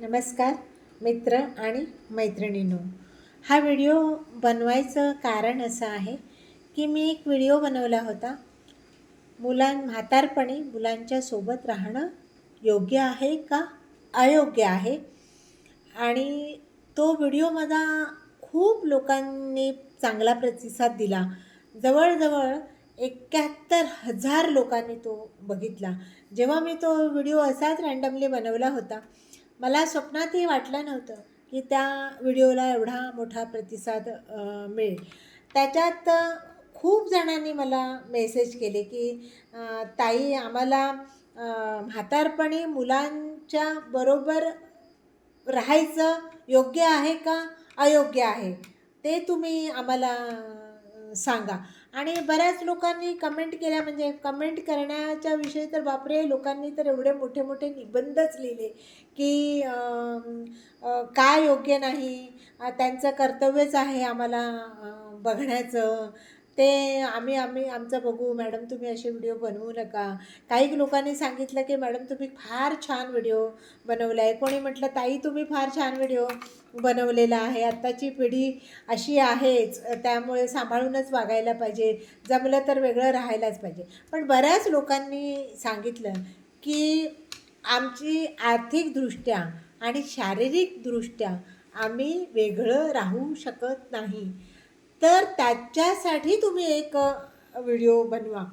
नमस्कार मित्र आणि मैत्रिणींनो. हा व्हिडिओ बनवायचं कारण असं आहे की मी एक व्हिडिओ बनवला होता. मुलां म्हातारपणी मुलांच्या सोबत राहणं योग्य आहे का अयोग्य आहे? आणि तो व्हिडिओ मला खूप लोकांनी चांगला प्रतिसाद दिला. जवळजवळ एक्क्याहत्तर हजार लोकांनी तो बघितला. जेव्हा मी तो व्हिडिओ असाच रँडमली बनवला होता मला स्वप्नातही वाटलं नव्हतं की त्या व्हिडिओला एवढा मोठा प्रतिसाद मिळेल. त्याच्यात खूप जणांनी मला मेसेज केले की ताई आम्हाला म्हातारपणी मुलांच्या बरोबर राहायचं योग्य आहे का अयोग्य आहे? ते तुम्ही आम्हाला सांगा. आणि बऱ्याच लोकांनी कमेंट केल्या. म्हणजे कमेंट करण्याच्या विषयी तर बापरे लोकांनी तर एवढे मोठे मोठे निबंधच लिहिले की काय योग्य नाही त्यांचं कर्तव्यच आहे आम्हाला बघण्याचं. ते आम्ही आम्ही आमचं बघू. मॅडम तुम्ही असे व्हिडिओ बनवू नका. काही लोकांनी सांगितलं की मॅडम तुम्ही फार छान व्हिडिओ बनवला आहे कोणी म्हटलं ताई तुम्ही फार छान व्हिडिओ बनवलेला आहे. आत्ताची पिढी अशी आहेच त्यामुळे सांभाळूनच वागायला पाहिजे जमलं तर वेगळं राहायलाच पाहिजे. पण बऱ्याच लोकांनी सांगितलं की आमची आर्थिकदृष्ट्या आणि शारीरिकदृष्ट्या आम्ही वेगळं राहू शकत नाही. तर त्याच्यासाठी तुम्ही एक व्हिडिओ बनवा.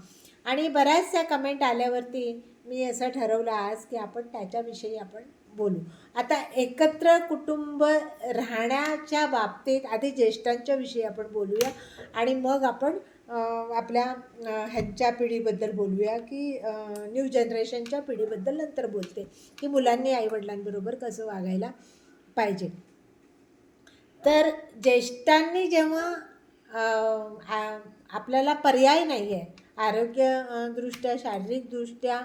आणि बऱ्याचशा कमेंट आल्यावरती मी असं ठरवलं आज की आपण त्याच्याविषयी आपण बोलू. आता एकत्र कुटुंब राहण्याच्या बाबतीत आधी ज्येष्ठांच्या विषयी आपण बोलूया आणि मग आपण आपल्या ह्यांच्या पिढीबद्दल बोलूया की न्यू जनरेशनच्या पिढीबद्दल नंतर बोलते. की मुलांनी आईवडिलांबरोबर कसं वागायला पाहिजे. तर ज्येष्ठांनी जेव्हा आपल्याला पर्याय नाही आहे आरोग्यदृष्ट्या शारीरिकदृष्ट्या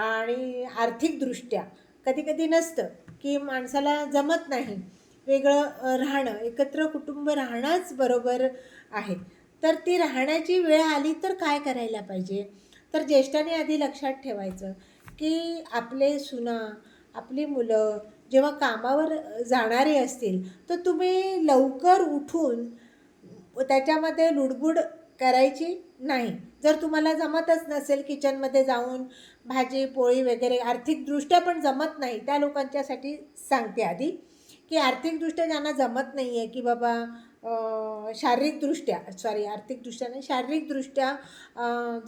आणि आर्थिकदृष्ट्या कधी कधी नसतं की माणसाला जमत नाही वेगळं राहणं. एकत्र कुटुंब राहणंच बरोबर आहे. तर ती राहण्याची वेळ आली तर काय करायला पाहिजे? तर ज्येष्ठाने आधी लक्षात ठेवायचं की आपले सुना आपली मुलं जेव्हा कामावर जाणारे असतील तर तुम्ही लवकर उठून त्याच्यामध्ये लुडबुड करायची नाही. जर तुम्हाला जमतच नसेल किचनमध्ये जाऊन भाजी पोळी वगैरे आर्थिकदृष्ट्या पण जमत नाही. त्या लोकांच्यासाठी सांगते आधी की आर्थिकदृष्ट्या ज्यांना जमत नाही आहे की बाबा शारीरिकदृष्ट्या सॉरी आर्थिकदृष्ट्या नाही शारीरिकदृष्ट्या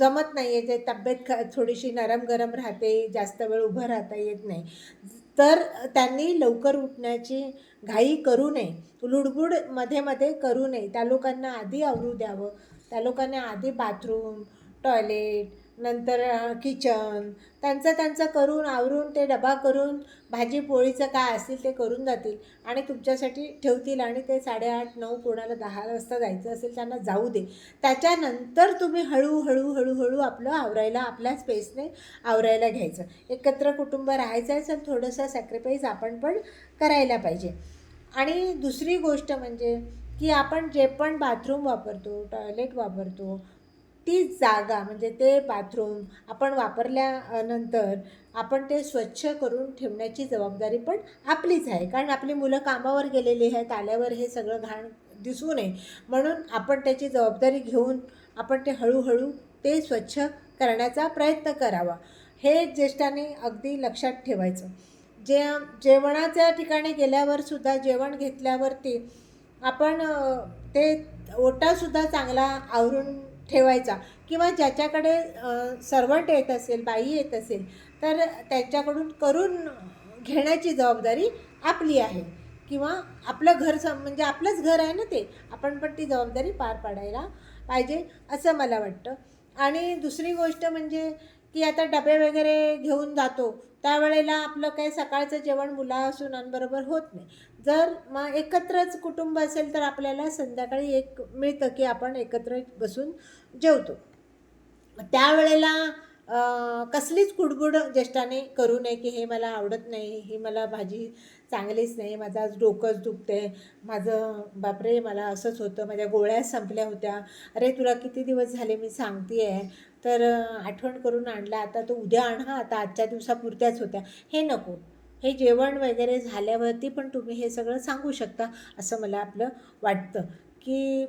जमत नाही आहे जे तब्येत ख थोडीशी नरम गरम राहते जास्त वेळ उभं राहता येत नाही. तर त्यांनी लवकर उठण्याची घाई करू नये. लुडबुडमध्ये मध्ये करू नये. त्या लोकांना आधी आवरू द्यावं. त्या लोकांना आधी बाथरूम टॉयलेट नंतर किचन. त्यांचं त्यांचं करून आवरून ते डबा करून भाजी पोळीचं काय असेल ते करून जातील. आणि तुमच्यासाठी ठेवतील आणि ते साडेआठ नऊ कोणाला दहा वाजता जायचं असेल त्यांना जाऊ दे. त्याच्यानंतर तुम्ही हळूहळू हळूहळू आपलं आवरायला आपल्या स्पेसने आवरायला घ्यायचं. एकत्र कुटुंब राहायचं आहे तर थोडंसं सॅक्रिफाईस आपण पण करायला पाहिजे. आणि दुसरी गोष्ट म्हणजे की आपण जे पण बाथरूम वापरतो टॉयलेट वापरतो ती जागा म्हणजे ते बाथरूम आपण वापरल्यानंतर आपण ते स्वच्छ करून ठेवण्याची जबाबदारी पण आपलीच आहे. कारण आपली मुलं कामावर गेलेली आहेत आल्यावर हे सगळं घाण दिसू नये. म्हणून आपण त्याची जबाबदारी घेऊन आपण ते हळूहळू ते स्वच्छ करण्याचा प्रयत्न करावा. हे ज्येष्ठांनी अगदी लक्षात ठेवायचं. जे जेवणाच्या ठिकाणी गेल्यावर सुद्धा जेवण घेतल्यावरती आपण ते ओटासुद्धा चांगला आवरून ठेवायचा. किंवा ज्याच्याकडे सर्वंट येत असेल बाई येत असेल तर त्यांच्याकडून करून घेण्याची जबाबदारी आपली आहे. किंवा आपलं घर सम म्हणजे आपलंच घर आहे ना ते आपण पण ती जबाबदारी पार पाडायला पाहिजे असं मला वाटतं. आणि दुसरी गोष्ट म्हणजे की आता डबे वगैरे घेऊन जातो त्यावेळेला आपलं काही सकाळचं जेवण मुला सुनांबरोबर होत नाही. जर मग एकत्रच कुटुंब असेल तर आपल्याला संध्याकाळी एक मिळतं की आपण एकत्र बसून जेवतो. त्यावेळेला कसलीच कुडबुड ज्येष्ठाने करू नये की हे मला आवडत नाही ही मला भाजी चांगलीच नाही माझं आज डोकंच दुखते माझं बापरे मला असंच होतं माझ्या गोळ्या संपल्या होत्या अरे तुला किती दिवस झाले मी सांगते आहे तर आठवण करून आणला आता तो उद्या आण हा आता आजच्या दिवसापुरत्याच होत्या हे नको. हे जेवण वगैरे झाल्यावरती पण तुम्ही हे सगळं सांगू शकता असं मला आपलं वाटतं. की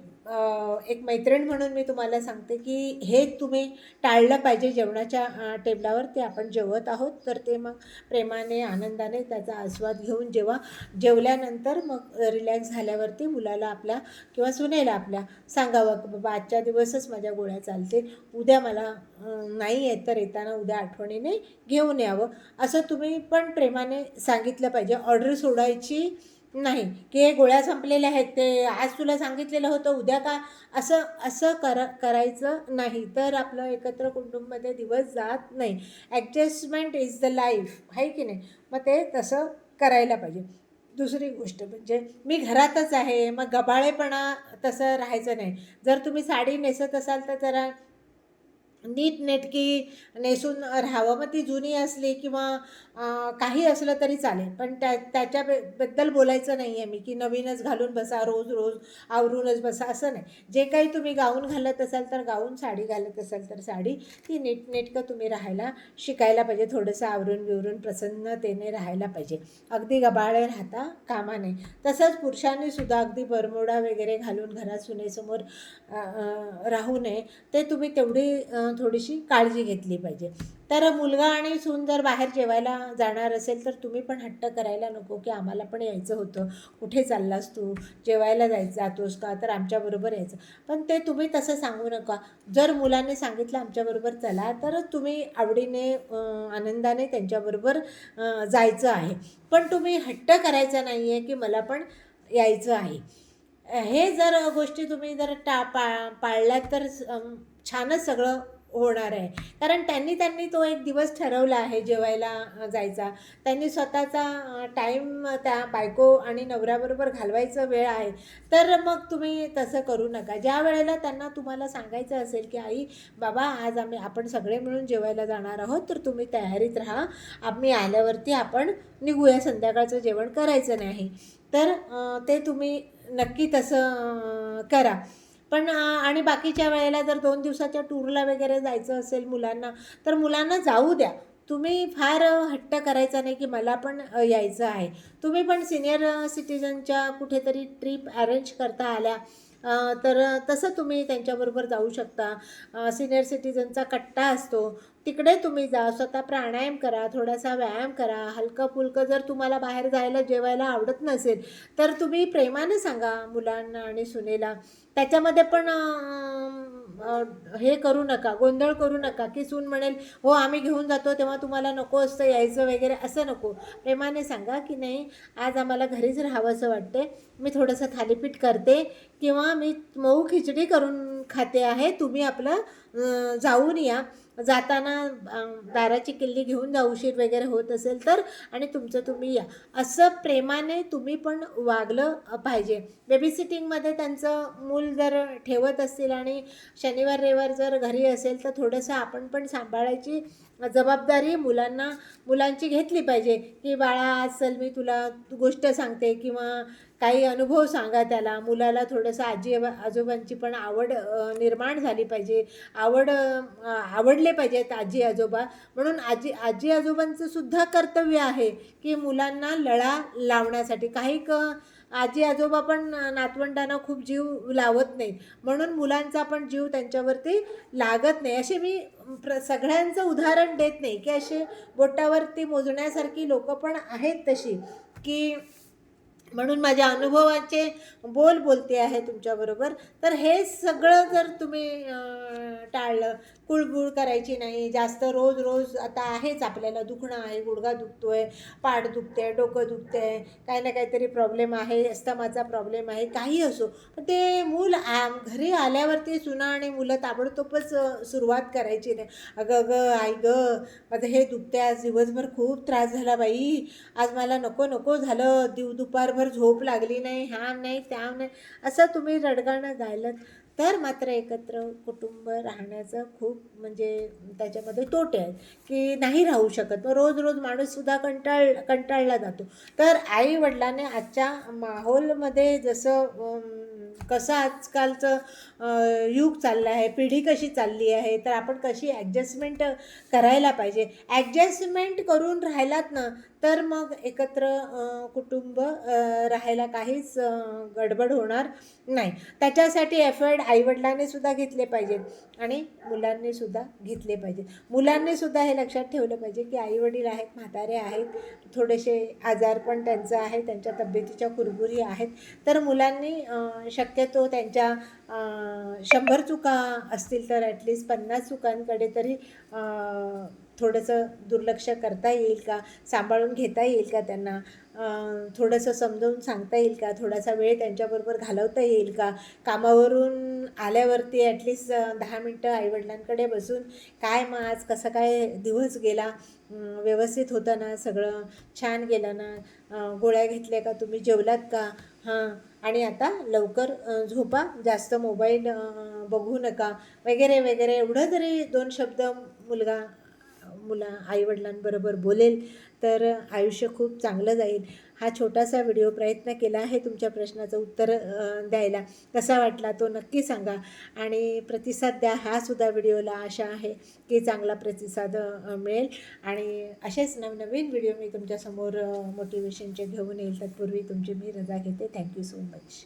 एक मैत्रीण म्हणून मी तुम्हाला सांगते की हे तुम्ही टाळलं पाहिजे जेवणाच्या टेबलावर ते आपण जेवत आहोत. तर ते मग प्रेमाने आनंदाने त्याचा आस्वाद घेऊन जेव्हा जेवल्यानंतर मग रिलॅक्स झाल्यावरती मुलाला आपल्या किंवा सुनेला आपल्या सांगावं की बाबा आजच्या दिवसच माझ्या गोळ्या चालतील. उद्या मला नाही येत तर येताना उद्या आठवणीने घेऊन यावं. असं तुम्ही पण प्रेमाने सांगितलं पाहिजे. ऑर्डर सोडायची नाही की हे गोळ्या संपलेल्या आहेत ते आज तुला सांगितलेलं होतं उद्या का? असं असं कर करायचं नाही. तर आपलं एकत्र कुटुंबमध्ये दिवस जात नाही. ॲडजस्टमेंट इज द लाईफ आहे की नाही? मग ते तसं करायला पाहिजे. दुसरी गोष्ट म्हणजे मी घरातच आहे मग गबाळेपणा तसं राहायचं नाही. जर तुम्ही साडी नेसत असाल तर जरा नीटनेटकी नेसून राहावं. मग ती जुनी असली किंवा काही असलं तरी चालेल. पण त्या त्याच्याबद्दल बोलायचं नाही आहे मी की नवीनच घालून बसा रोज रोज आवरूनच बसा असं नाही. जे काही तुम्ही गाऊन घालत असाल तर गाऊन साडी घालत असाल तर साडी. ती नीटनेटकं तुम्ही राहायला शिकायला पाहिजे. थोडंसं आवरून बिवरून प्रसन्नतेने राहायला पाहिजे. अगदी गबाळे राहता कामा नये. तसंच पुरुषांनी सुद्धा अगदी बरमोडा वगैरे घालून घरात सुनेसमोर राहू नये. ते तुम्ही तेवढी थोडीशी काळजी घेतली पाहिजे. तर मुलगा आणि सून जर बाहेर जेवायला जाणार असेल तर तुम्ही पण हट्ट करायला नको की आम्हाला पण यायचं होतं. कुठे चाललास तू? जेवायला जायचं जातोस का? तर आमच्याबरोबर यायचं. पण ते तुम्ही तसं सांगू नका. जर मुलांनी सांगितलं आमच्याबरोबर चला तर तुम्ही आवडीने आनंदाने त्यांच्याबरोबर जायचं आहे. पण तुम्ही हट्ट करायचा नाही आहे की मला पण यायचं आहे. हे जर गोष्टी तुम्ही जर टा पा पाळल्यात तर छानच सगळं होणार आहे. कारण त्यांनी त्यांनी तो एक दिवस ठरवला आहे जेवायला जायचा. त्यांनी स्वतःचा टाईम त्या बायको आणि नवऱ्याबरोबर घालवायचं वेळ आहे. तर मग तुम्ही तसं करू नका. ज्या वेळेला त्यांना तुम्हाला सांगायचं असेल की आई बाबा आज आम्ही आपण सगळे मिळून जेवायला जाणार आहोत तर तुम्ही तयारीत राहा. आम्ही आल्यावरती आपण निघूया. संध्याकाळचं जेवण करायचं नाही. तर ते तुम्ही नक्की तसं करा. पण आणि बाकीच्या वेळेला जर दोन दिवसाच्या टूरला वगैरे जायचं असेल मुलांना तर मुलांना जाऊ द्या. तुम्ही फार हट्ट करायचा नाही की मला पण यायचं आहे. तुम्ही पण सिनियर सिटीजनच्या कुठेतरी ट्रिप अरेंज करता आल्या तर तसं तुम्ही त्यांच्याबरोबर जाऊ शकता. सिनियर सिटीजनचा कट्टा असतो. तिकडे तुम्ही जा स्वतः प्राणायाम करा थोडासा व्यायाम करा. हलकं फुलकं जर तुम्हाला बाहेर जायला जेवायला आवडत नसेल तर तुम्ही प्रेमाने सांगा मुलांना आणि सुनेला. त्याच्यामध्ये पण हे करू नका गोंधळ करू नका की सून म्हणेल हो आम्ही घेऊन जातो तेव्हा तुम्हाला नको असतं यायचं वगैरे असं नको. प्रेमाने सांगा की नाही आज आम्हाला घरीच राहावं असं वाटते मी थोडंसं थालीपीठ करते किंवा मी मऊ खिचडी करून खाते आहे. तुम्ही आपलं जाऊन या. जाताना दाराची किल्ली घेऊन जा उशीर वगैरे होत असेल तर आणि तुमचं तुम्ही या. असं प्रेमाने तुम्ही पण वागलं पाहिजे. पाहिजे बेबीसिटिंगमध्ये त्यांचं मूल जर ठेवत असतील आणि शनिवार रविवार जर घरी असेल तर थोडंसं आपण पण सांभाळायची जबाबदारी मुलांना मुलांची घेतली पाहिजे की बाळा आज चल मी तुला गोष्ट सांगते किंवा काही अनुभव सांगा त्याला. मुलाला थोडंसं आजी आजोबांची पण आवड निर्माण झाली पाहिजे. आवड आवडले पाहिजेत आजी आजोबा. म्हणून आजी आजी आजोबांचं सुद्धा कर्तव्य आहे की मुलांना लळा लावण्यासाठी. काही क आजी आजोबा पण नातवंडांना खूप जीव लावत नाहीत. म्हणून मुलांचा पण जीव त्यांच्यावरती लागत नाही. असे मी प्र सगळ्यांचं उदाहरण देत नाही की असे बोटावरती मोजण्यासारखी लोकं पण आहेत तशी की म्हणून माझ्या अनुभवाचे बोल बोलते आहे तुमच्याबरोबर. तर हे सगळं जर तुम्ही टाळलं कुळबुळ करायची नाही जास्त रोज रोज आता आहेच आपल्याला दुखणं आहे गुडघा दुखतो आहे पाठ दुखते डोकं दुखते आहे काही ना काहीतरी प्रॉब्लेम आहे अस्तमाचा प्रॉब्लेम आहे काही असो. पण ते मूल आ घरी आल्यावरती सुना आणि मुलं ताबडतोबच सुरुवात करायची नाही. अगं अगं आई गं माझं हे दुखते आज दिवसभर खूप त्रास झाला बाई. आज मला नको नको झालं दिव रात्रभर झोप लागली नाही ह्या नाही त्या नाही असं तुम्ही रडगाणं गायलं तर मात्र एकत्र कुटुंब राहण्याचं खूप म्हणजे त्याच्यामध्ये तोटे आहेत की नाही राहू शकत. मग रोज रोज माणूससुद्धा कंटाळ कंटाळला जातो. तर आई वडिलाने आजच्या माहोलमध्ये जसं कसं आजकालचं युग चाललं आहे पिढी कशी चालली आहे तर आपण कशी ॲडजस्टमेंट करायला पाहिजे. ॲडजस्टमेंट करून राहिलात ना तर मग एकत्र कुटुंब राहायला काहीच गडबड होणार नाही. त्याच्यासाठी एफर्ट आईवडिलांनी सुद्धा घेतले पाहिजेत आणि मुलांनी सुद्धा घेतले पाहिजेत. मुलांनी सुद्धा हे लक्षात ठेवलं पाहिजे की आईवडील आहेत म्हातारे आहेत थोडेसे आजार पण त्यांचं आहे त्यांच्या तब्येतीच्या कुरबुरी आहेत. तर मुलांनी शक्यतो त्यांच्या शंभर चुका असतील तर ॲटलिस्ट पन्नास चुकांकडे तरी थोडंसं दुर्लक्ष करता येईल का? सांभाळून घेता येईल का त्यांना? थोडंसं समजावून सांगता येईल का? थोडासा वेळ त्यांच्याबरोबर घालवता येईल का? कामावरून आल्यावरती ॲटलिस्ट दहा मिनटं आईवडिलांकडे बसून काय मग आज कसं काय दिवस गेला? व्यवस्थित होता ना सगळं? छान गेलं ना गोळ्या घेतल्या का? तुम्ही जेवलात का? हां. आणि आता लवकर झोपा. जास्त मोबाईल बघू नका. वगैरे वगैरे. एवढं तरी दोन शब्द मुलगा मुला आईवडिलांबरोबर बोलेल तर आयुष्य खूप चांगलं जाईल. हा छोटासा व्हिडिओ प्रयत्न केला आहे तुमच्या प्रश्नाचं उत्तर द्यायला. कसा वाटला तो नक्की सांगा. आणि प्रतिसाद द्या हा सुद्धा व्हिडिओला आशा आहे की चांगला प्रतिसाद मिळेल. आणि असेच नवनवीन व्हिडिओ मी तुमच्यासमोर मोटिवेशनचे घेऊन येईल. तत्पूर्वी तुमची मी रजा घेते. Thank you so much